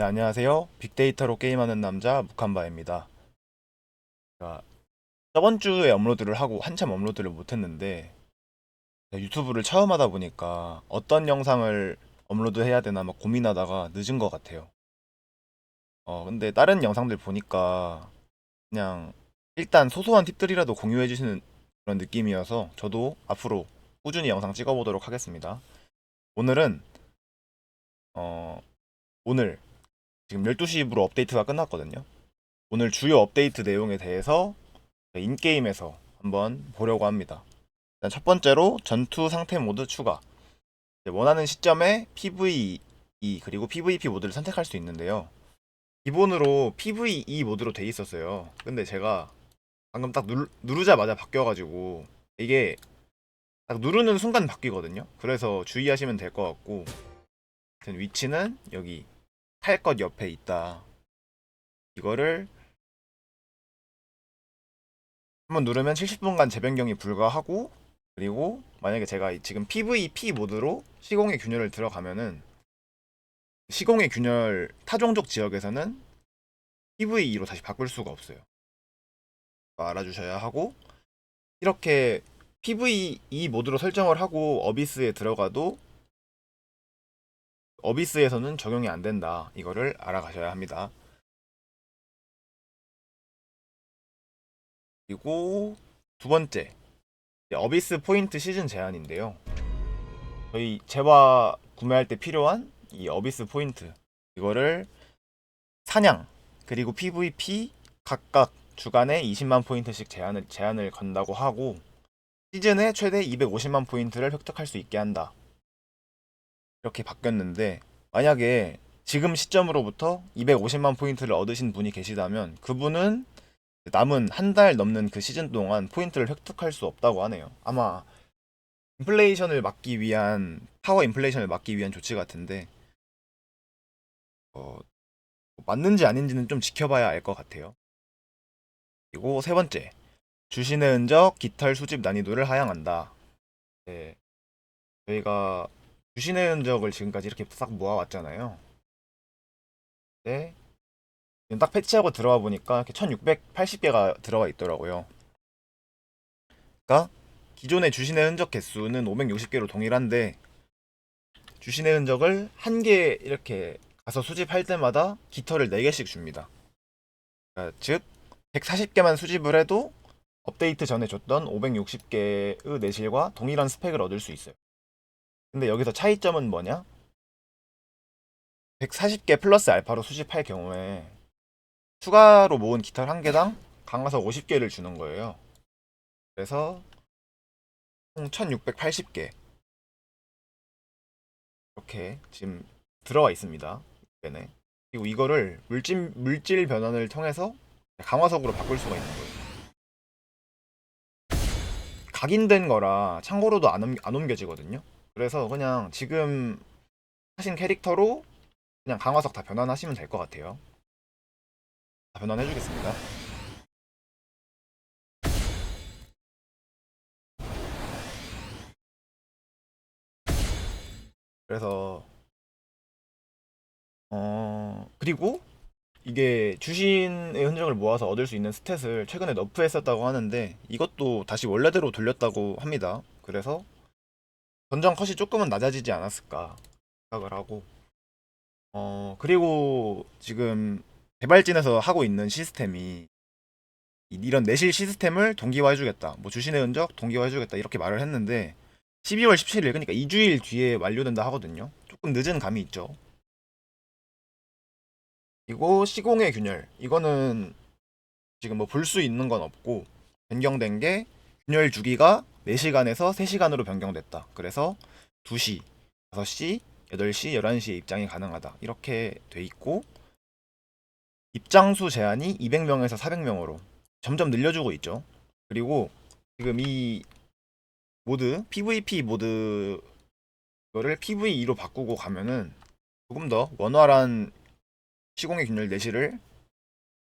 네, 안녕하세요. 빅데이터로 게임하는 남자 무칸바입니다. 자, 저번 주에 업로드를 하고 한참 업로드를 못했는데 네, 유튜브를 처음 하다 보니까 어떤 영상을 업로드해야 되나 막 고민하다가 늦은 것 같아요. 어, 근데 다른 영상들 보니까 그냥 일단 소소한 팁들이라도 공유해 주시는 그런 느낌이어서 저도 앞으로 꾸준히 영상 찍어보도록 하겠습니다. 오늘은 어, 오늘 지금 12시부로 업데이트가 끝났거든요. 오늘 주요 업데이트 내용에 대해서 인게임에서 한번 보려고 합니다. 일단 첫 번째로 전투 상태 모드 추가. 원하는 시점에 PVE 그리고 PVP 모드를 선택할 수 있는데요. 기본으로 PVE 모드로 돼 있었어요. 근데 제가 방금 딱 누르, 누르자마자 바뀌어가지고 이게 딱 누르는 순간 바뀌거든요. 그래서 주의하시면 될 것 같고 위치는 여기 탈것 옆에 있다. 이거를 한번 누르면 70분간 재변경이 불가하고 그리고 만약에 제가 지금 PVP 모드로 시공의 균열을 들어가면은 시공의 균열 타종족 지역에서는 PVE로 다시 바꿀 수가 없어요. 알아주셔야 하고 이렇게 PVE 모드로 설정을 하고 어비스에 들어가도 어비스에서는 적용이 안 된다. 이거를 알아가셔야 합니다. 그리고 두 번째, 어비스 포인트 시즌 제한인데요. 저희 재화 구매할 때 필요한 이 어비스 포인트 이거를 사냥 그리고 PVP 각각 주간에 20만 포인트씩 제한을 제한을 건다고 하고 시즌에 최대 250만 포인트를 획득할 수 있게 한다. 이렇게 바뀌었는데 만약에 지금 시점으로부터 250만 포인트를 얻으신 분이 계시다면 그분은 남은 한 달 넘는 그 시즌 동안 포인트를 획득할 수 없다고 하네요. 아마 인플레이션을 막기 위한 파워 인플레이션을 막기 위한 조치 같은데 어, 맞는지 아닌지는 좀 지켜봐야 알 것 같아요. 그리고 세 번째 주신의 흔적 깃털 수집 난이도를 하향한다. 네, 저희가 주신의 흔적을 지금까지 이렇게 싹 모아왔잖아요. 네. 딱 패치하고 들어와 보니까 이렇게 1680개가 들어가 있더라고요. 그러니까 기존의 주신의 흔적 개수는 560개로 동일한데 주신의 흔적을 한 개 이렇게 가서 수집할 때마다 깃털을 4개씩 줍니다. 그러니까 즉 140개만 수집을 해도 업데이트 전에 줬던 560개의 내실과 동일한 스펙을 얻을 수 있어요. 근데 여기서 차이점은 뭐냐? 140개 플러스 알파로 수집할 경우에 추가로 모은 깃털 한 개당 강화석 50개를 주는 거예요. 그래서 총 1680개 이렇게 지금 들어가 있습니다. 이번에. 그리고 이거를 물질 물질 변환을 통해서 강화석으로 바꿀 수가 있는 거예요. 각인된 거라 참고로도 안, 옮, 안 옮겨지거든요. 그래서 그냥 지금 하신 캐릭터로 그냥 강화석 다 변환하시면 될 것 같아요. 다 변환해 주겠습니다. 그래서 어 그리고 이게 주신의 흔적을 모아서 얻을 수 있는 스탯을 최근에 너프했었다고 하는데 이것도 다시 원래대로 돌렸다고 합니다. 그래서 전장 컷이 조금은 낮아지지 않았을까 생각을 하고 어 그리고 지금 개발진에서 하고 있는 시스템이 이- 이런 내실 시스템을 동기화해주겠다. 뭐 주신의 흔적 동기화해주겠다 이렇게 말을 했는데 12월 17일 그러니까 2주일 뒤에 완료된다 하거든요. 조금 늦은 감이 있죠. 그리고 시공의 균열 이거는 지금 뭐 볼 수 있는 건 없고 변경된 게 균열 주기가 4시간에서 3시간으로 변경됐다. 그래서 2시, 5시, 8시, 11시에 입장이 가능하다. 이렇게 돼 있고 입장수 제한이 200명에서 400명으로 점점 늘려주고 있죠. 그리고 지금 이 모드 PVP 모드 이거를 PVE로 바꾸고 가면은 조금 더 원활한 시공의 균열 내실을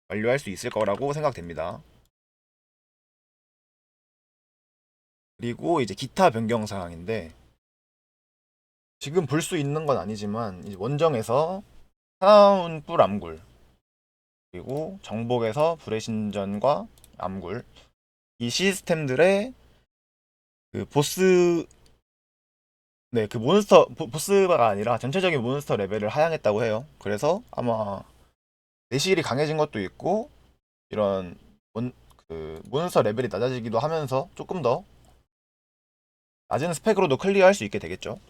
완료할 수 있을 거라고 생각됩니다. 그리고 이제 기타 변경 사항인데 지금 볼 수 있는 건 아니지만 원정에서 사나운 뿔 암굴 그리고 정복에서 불의 신전과 암굴 이 시스템들의 그 보스 네 그 몬스터 보, 보스가 아니라 전체적인 몬스터 레벨을 하향했다고 해요. 그래서 아마 내실이 강해진 것도 있고 이런 몬, 그 몬스터 레벨이 낮아지기도 하면서 조금 더 낮은 스펙으로도 클리어할 수 있게 되겠죠.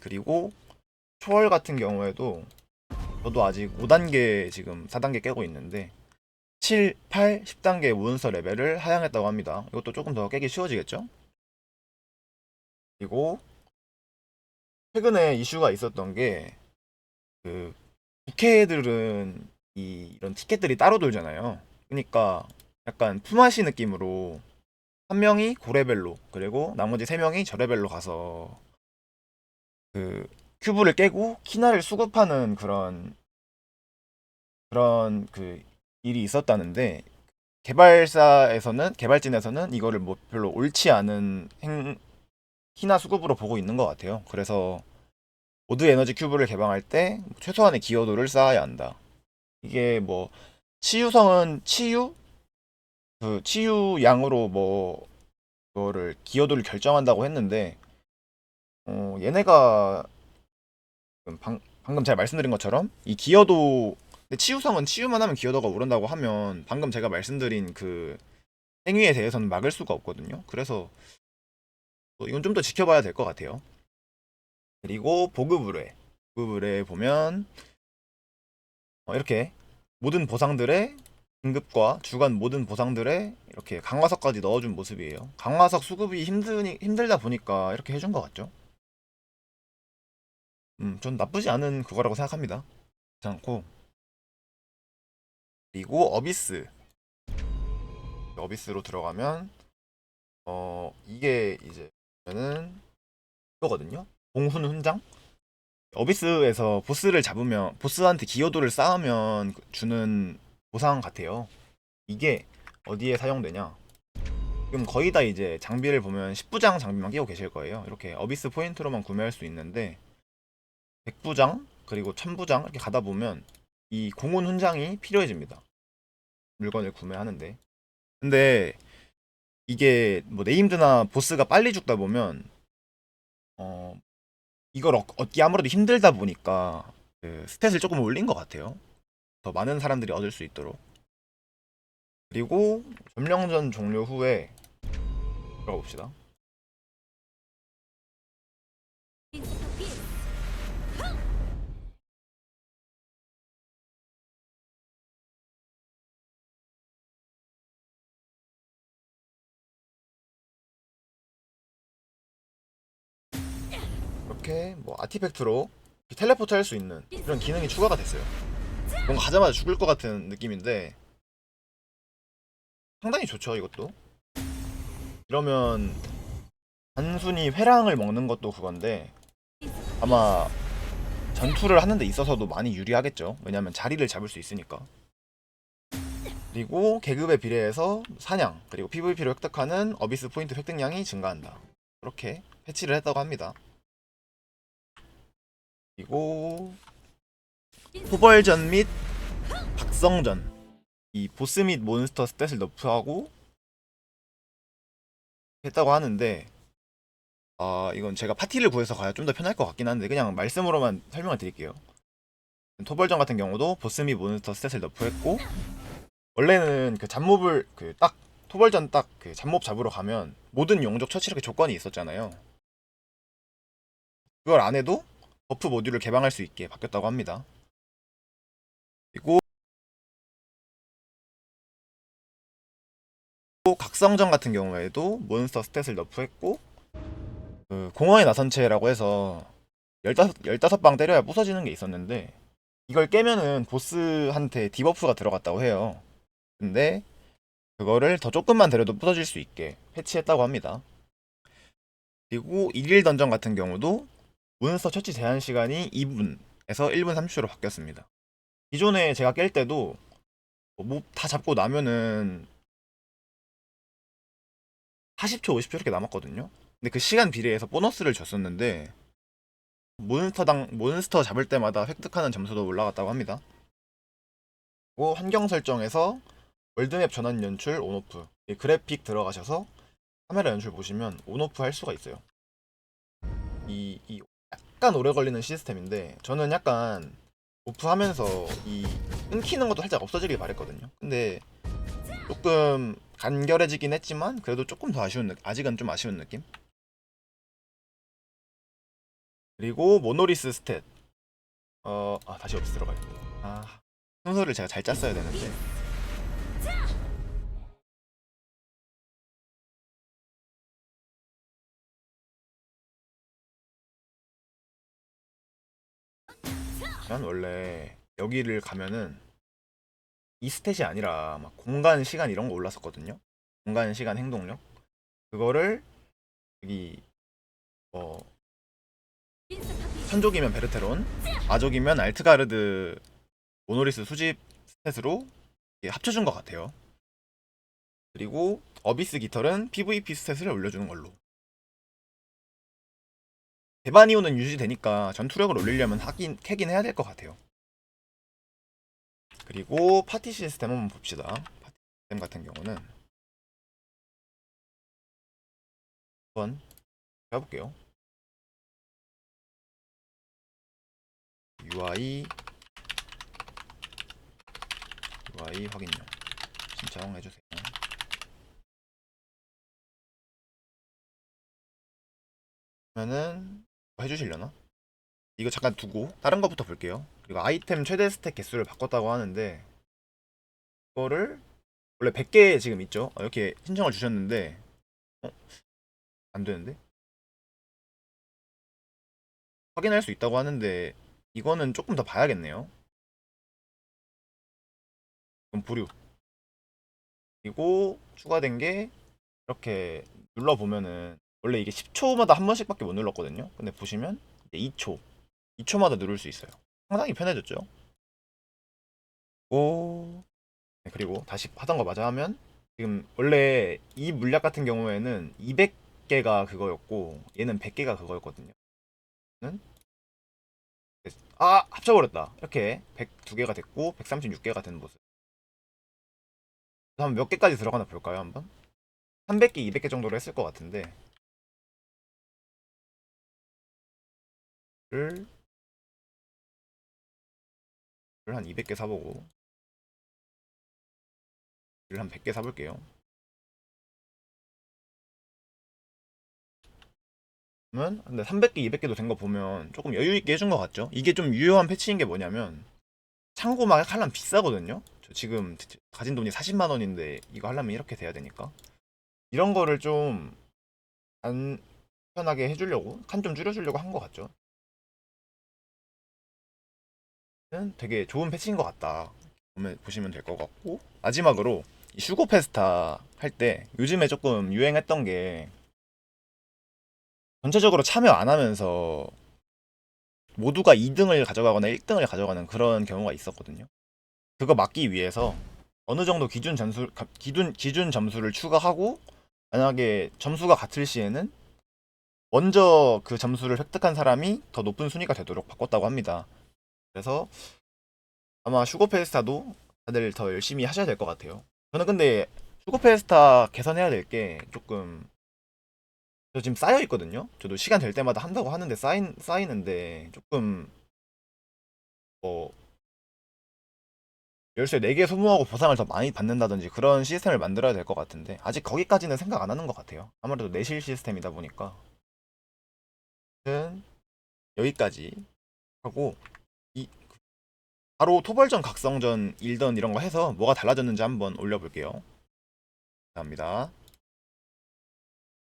그리고 초월 같은 경우에도 저도 아직 5단계 지금 4단계 깨고 있는데 7, 8, 10단계 몬스터 레벨을 하향했다고 합니다. 이것도 조금 더 깨기 쉬워지겠죠? 그리고 최근에 이슈가 있었던 게그 부캐들은 이 이런 티켓들이 따로 돌잖아요. 그러니까 약간 품앗이 느낌으로 한 명이 고레벨로 그리고 나머지 세 명이 저레벨로 가서 그 큐브를 깨고 키나를 수급하는 그런 그런 그 일이 있었다는데 개발사에서는 개발진에서는 이거를 뭐 별로 옳지 않은 행 키나 수급으로 보고 있는 것 같아요. 그래서 모드 에너지 큐브를 개방할 때 최소한의 기여도를 쌓아야 한다. 이게 뭐 치유성은 치유 그 치유 양으로 뭐 그거를 기여도를 결정한다고 했는데 어 얘네가 방, 방금 제가 말씀드린 것처럼 이 기여도 치유성은 치유만 하면 기여도가 오른다고 하면 방금 제가 말씀드린 그 행위에 대해서는 막을 수가 없거든요. 그래서 뭐 이건 좀 더 지켜봐야 될 것 같아요. 그리고 보급 의뢰 보급 의뢰 보면 어, 이렇게 모든 보상들의 등급과 주간 모든 보상들의 이렇게 강화석까지 넣어준 모습이에요. 강화석 수급이 힘드니 힘들다 보니까 이렇게 해준 것 같죠. 음, 전 나쁘지 않은 그거라고 생각합니다. 괜찮고 그리고 어비스 어비스로 들어가면 어 이게 이제 는 이거거든요. 공훈 훈장 어비스에서 보스를 잡으면 보스한테 기여도를 쌓으면 주는 보상 같아요. 이게 어디에 사용되냐? 지금 거의 다 이제 장비를 보면 10부장 장비만 끼고 계실 거예요. 이렇게 어비스 포인트로만 구매할 수 있는데 100부장 그리고 1000부장 이렇게 가다 보면 이 공훈 훈장이 필요해집니다. 물건을 구매하는데. 근데 이게 뭐 네임드나 보스가 빨리 죽다 보면 어 이걸 얻- 얻기 아무래도 힘들다 보니까 그 스탯을 조금 올린 것 같아요. 더 많은 사람들이 얻을 수 있도록. 그리고 점령전 종료 후에 들어가 봅시다. 이렇게 뭐 아티팩트로 텔레포트 할 수 있는 이런 기능이 추가가 됐어요. 뭔가 가자마자 죽을 것 같은 느낌인데 상당히 좋죠 이것도. 이러면 단순히 회랑을 먹는 것도 그건데 아마 전투를 하는 데 있어서도 많이 유리하겠죠. 왜냐면 자리를 잡을 수 있으니까. 그리고 계급에 비례해서 사냥 그리고 PVP로 획득하는 어비스 포인트 획득량이 증가한다. 그렇게 패치를 했다고 합니다. 그리고 후벌전 및 각성전. 이 보스 및 몬스터 스탯을 너프하고 했다고 하는데 아 이건 제가 파티를 구해서 가야 좀 더 편할 것 같긴 한데 그냥 말씀으로만 설명을 드릴게요. 토벌전 같은 경우도 보스 및 몬스터 스탯을 너프했고 원래는 그 잡몹을 그 딱 토벌전 딱 그 잡몹 잡으러 가면 모든 용족 처치 이렇게 조건이 있었잖아요. 그걸 안 해도 버프 모듈을 개방할 수 있게 바뀌었다고 합니다. 그리고 각성전 같은 경우에도 몬스터 스탯을 너프했고 그 공허의 나선체라고 해서 15, 15방 때려야 부서지는 게 있었는데 이걸 깨면은 보스한테 디버프가 들어갔다고 해요. 근데 그거를 더 조금만 때려도 부서질 수 있게 패치했다고 합니다. 그리고 1일 던전 같은 경우도 몬스터 처치 제한 시간이 2분에서 1분 30초로 바뀌었습니다. 기존에 제가 깰 때도 뭐다 잡고 나면은 40초, 50초 이렇게 남았거든요. 근데 그 시간 비례해서 보너스를 줬었는데 몬스터당 몬스터 잡을 때마다 획득하는 점수도 올라갔다고 합니다. 그리고 환경 설정에서 월드맵 전환 연출 온오프 이 그래픽 들어가셔서 카메라 연출 보시면 온오프 할 수가 있어요. 이, 이 약간 오래 걸리는 시스템인데 저는 약간 오프하면서 이 끊기는 것도 살짝 없어지길 바랬거든요. 근데 조금 간결해지긴 했지만 그래도 조금 더 아쉬운 느- 아직은 좀 아쉬운 느낌. 그리고 모노리스 스탯. 어, 아, 다시 없이 들어가야겠다. 아, 순서를 제가 잘 짰어야 되는데. 난 원래 여기를 가면은 이 스탯이 아니라 막 공간, 시간 이런 거 올랐었거든요. 공간, 시간, 행동력. 그거를 여기 어 선족이면 베르테론, 마족이면 알트가르드 모노리스 수집 스탯으로 합쳐준 것 같아요. 그리고 어비스 깃털은 PVP 스탯을 올려주는 걸로. 대바니오는 유지되니까 전투력을 올리려면 하긴 캐긴 해야 될 것 같아요. 그리고 파티 시스템 한번 봅시다. 파티 시스템 같은 경우는 한번 해볼게요. UI UI 확인요. 신청해주세요. 그러면은 뭐 해주시려나? 이거 잠깐 두고 다른 거부터 볼게요. 그리고 아이템 최대 스택 개수를 바꿨다고 하는데 이거를 원래 100개 지금 있죠? 어, 이렇게 신청을 주셨는데 어? 안 되는데? 확인할 수 있다고 하는데 이거는 조금 더 봐야겠네요. 그럼 부류. 그리고 추가된 게 이렇게 눌러보면은 원래 이게 10초마다 한 번씩밖에 못 눌렀거든요. 근데 보시면 이제 2초, 2초마다 누를 수 있어요. 상당히 편해졌죠. 오, 네, 그리고 다시 하던 거 마저 하면 지금 원래 이 물약 같은 경우에는 200개가 그거였고 얘는 100개가 그거였거든요. 는아 합쳐버렸다. 이렇게 102개가 됐고 136개가 된 모습. 한번 몇 개까지 들어가나 볼까요 한번? 300개, 200개 정도로 했을 것 같은데 를, 를한 200개 사보고 를 한 100개 사볼게요 그러면 근데 300개, 200개도 된 거 보면 조금 여유 있게 해준 것 같죠? 이게 좀 유효한 패치인 게 뭐냐면 창고막 하려면 비싸거든요? 저 지금 가진 돈이 40만 원인데 이거 하려면 이렇게 돼야 되니까 이런 거를 좀 안 편하게 해주려고 칸 좀 줄여주려고 한 것 같죠? 되게 좋은 패치인 것 같다. 보시면 될 것 같고 마지막으로 이 슈고 페스타 할 때 요즘에 조금 유행했던 게 전체적으로 참여 안 하면서 모두가 2등을 가져가거나 1등을 가져가는 그런 경우가 있었거든요. 그거 막기 위해서 어느 정도 기준 점수 가- 기준 기준 점수를 추가하고 만약에 점수가 같을 시에는 먼저 그 점수를 획득한 사람이 더 높은 순위가 되도록 바꿨다고 합니다. 그래서 아마 슈거페스타도 다들 더 열심히 하셔야 될 것 같아요. 저는 근데 슈거페스타 개선해야 될 게 조금 저 지금 쌓여 있거든요. 저도 시간 될 때마다 한다고 하는데 쌓인 쌓이는데 조금 뭐 열쇠 4개 소모하고 보상을 더 많이 받는다든지 그런 시스템을 만들어야 될 것 같은데 아직 거기까지는 생각 안 하는 것 같아요. 아무래도 내실 시스템이다 보니까 여기까지 하고 이 바로 토벌전 각성전 일던 이런 거 해서 뭐가 달라졌는지 한번 올려볼게요. 감사합니다.